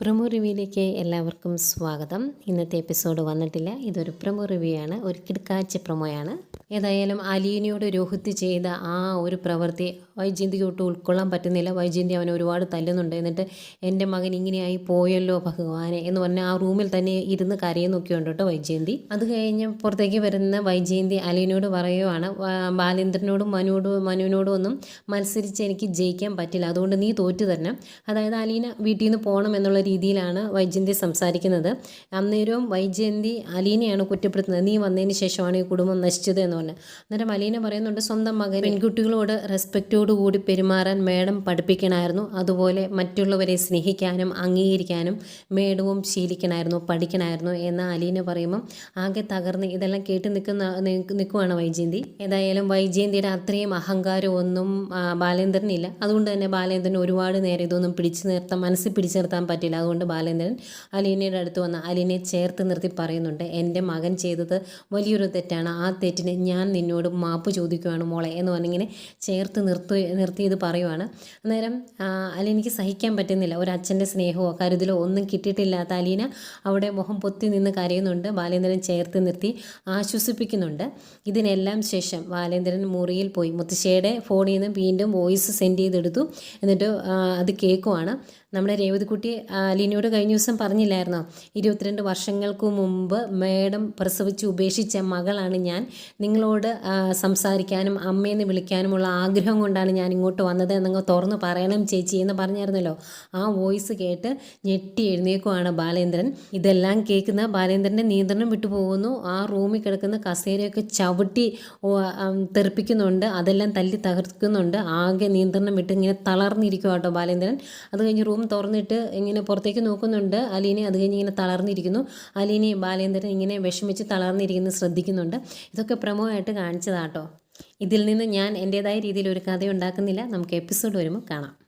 Promo റിവ്യൂയിലേക്ക് എല്ലാവർക്കും സ്വാഗതം. ഇന്നത്തെ എപ്പിസോഡ് വന്നിട്ടില്ല. ഇതൊരു പ്രമോ റിവ്യൂ ആണ് ഒരു കിടക്കാച്ച പ്രൊമോയാണ്. ഏതായാലും അലീനയോട് രോഹിത്ത് ചെയ്ത ആ ഒരു പ്രവൃത്തി വൈജയന്തിക്ക് ഒട്ടും ഉൾക്കൊള്ളാൻ പറ്റുന്നില്ല. വൈജയന്തി അവനെ ഒരുപാട് തല്ലുന്നുണ്ട്. എന്നിട്ട് എന്റെ മകൻ ഇങ്ങനെയായി പോയല്ലോ ഭഗവാനെ എന്ന് പറഞ്ഞാൽ ആ റൂമിൽ തന്നെ ഇരുന്ന് കരയുന്നൊക്കെ ഉണ്ട് കേട്ടോ വൈജയന്തി. അത് കഴിഞ്ഞ് പുറത്തേക്ക് വരുന്ന വൈജയന്തി അലീനയോട് പറയുവാണ് "വാ- ബാലേന്ദ്രനോടും മനുവോടും മനുവിനോടും ഒന്നും മത്സരിച്ച് എനിക്ക് ജയിക്കാൻ പറ്റില്ല. അതുകൊണ്ട് നീ തോറ്റു തന്നെ. അതായത് അലീന വീട്ടിൽ നിന്ന് പോകണം എന്നുള്ള രീതിയിലാണ് വൈജയന്തി സംസാരിക്കുന്നത്. അന്നേരവും വൈജയന്തി അലീനയാണ് കുറ്റപ്പെടുത്തുന്നത്. നീ വന്നതിന് ശേഷമാണ് ഈ കുടുംബം നശിച്ചത് എന്ന് പറഞ്ഞ് അന്നേരം അലീന പറയുന്നുണ്ട് സ്വന്തം മകൻ പെൺകുട്ടികളോട് റെസ്പെക്റ്റോട് കൂടി പെരുമാറാൻ മേഡം പഠിപ്പിക്കണമായിരുന്നു അതുപോലെ മറ്റുള്ളവരെ സ്നേഹിക്കാനും അംഗീകരിക്കാനും മേഡവും ശീലിക്കണമായിരുന്നു പഠിക്കണമായിരുന്നു എന്ന് അലീന പറയുമ്പം ആകെ തകർന്ന് ഇതെല്ലാം കേട്ട് നിൽക്കുന്ന നിൽക്കുവാണ് വൈജയന്തി. ഏതായാലും വൈജയന്തിയുടെ അത്രയും അഹങ്കാരം ഒന്നും ബാലേന്ദ്രനില്ല. അതുകൊണ്ട് തന്നെ ബാലേന്ദ്രൻ ഒരുപാട് നേരം ഇതൊന്നും പിടിച്ചു നിർത്താൻ മനസ്സിൽ പിടിച്ചു നിർത്താൻ പറ്റില്ല. അതുകൊണ്ട് ബാലേന്ദ്രൻ അലീനയുടെ അടുത്ത് വന്ന് അലീനയെ ചേർത്ത് നിർത്തി പറയുന്നുണ്ട് എന്റെ മകൻ ചെയ്തത് വലിയൊരു തെറ്റാണ്. ആ തെറ്റിന് ഞാൻ നിന്നോട് മാപ്പ് ചോദിക്കുവാണ് മോളെ എന്ന് പറഞ്ഞിങ്ങനെ ചേർത്ത് നിർത്തി നിർത്തിയത് പറയുവാണ്. അന്നേരം അല്ല എനിക്ക് സഹിക്കാൻ പറ്റുന്നില്ല. ഒരു അച്ഛന്റെ സ്നേഹമോ കരുതലോ ഒന്നും കിട്ടിയിട്ടില്ലാത്ത അലീന അവിടെ മുഖം പൊത്തി നിന്ന് കരയുന്നുണ്ട്. ബാലേന്ദ്രൻ ചേർത്ത് നിർത്തി ആശ്വസിപ്പിക്കുന്നുണ്ട്. ഇതിനെല്ലാം ശേഷം ബാലേന്ദ്രൻ മുറിയിൽ പോയി. മുത്തശ്ശിയുടെ ഫോണിൽ നിന്ന് വീണ്ടും വോയിസ് സെൻഡ് ചെയ്തെടുത്തു. എന്നിട്ട് അത് കേൾക്കുവാണ്. നമ്മുടെ രേവതിക്കുട്ടി അലീനയോട് കഴിഞ്ഞ ദിവസം പറഞ്ഞില്ലായിരുന്നോ? ഇരുപത്തിരണ്ട് വർഷങ്ങൾക്ക് മുമ്പ് മേഡം പ്രസവിച്ച് ഉപേക്ഷിച്ച മകളാണ് ഞാൻ. നിങ്ങളോട് സംസാരിക്കാനും അമ്മയെന്ന് വിളിക്കാനുമുള്ള ആഗ്രഹം കൊണ്ടാണ് ഞാൻ ഇങ്ങോട്ട് വന്നത് എന്നങ്ങ് തുറന്ന് പറയണം ചേച്ചി എന്ന് പറഞ്ഞായിരുന്നല്ലോ. ആ വോയിസ് കേട്ട് ഞെട്ടി എഴുന്നേക്കുവാണ് ബാലേന്ദ്രൻ. ഇതെല്ലാം കേൾക്കുന്ന ബാലേന്ദ്രന്റെ നിയന്ത്രണം വിട്ടുപോകുന്നു. ആ റൂമിൽ കിടക്കുന്ന കസേരയൊക്കെ ചവിട്ടി തെറിപ്പിക്കുന്നുണ്ട്. അതെല്ലാം തല്ലി തകർക്കുന്നുണ്ട്. ആകെ നിയന്ത്രണം വിട്ട് ഇങ്ങനെ തളർന്നിരിക്കുക കേട്ടോ ബാലേന്ദ്രൻ. അത് കഴിഞ്ഞ് റൂം തുറന്നിട്ട് ഇങ്ങനെ പുറത്തേക്ക് നോക്കുന്നുണ്ട് അലീനെ. അത് കഴിഞ്ഞ് ഇങ്ങനെ തളർന്നിരിക്കുന്നു. അലീനെ ബാലേന്ദ്രൻ ഇങ്ങനെ വിഷമിച്ച് തളർന്നിരിക്കുന്നത് ശ്രദ്ധിക്കുന്നുണ്ട്. ഇതൊക്കെ പ്രമോ ആയിട്ട് കാണിച്ചതാട്ടോ. ഇതിൽ നിന്ന് ഞാൻ എന്റേതായ രീതിയിൽ ഒരു കഥ ഉണ്ടാക്കുന്നില്ല നമുക്ക് എപ്പിസോഡ് വരുമ്പോൾ കാണാം.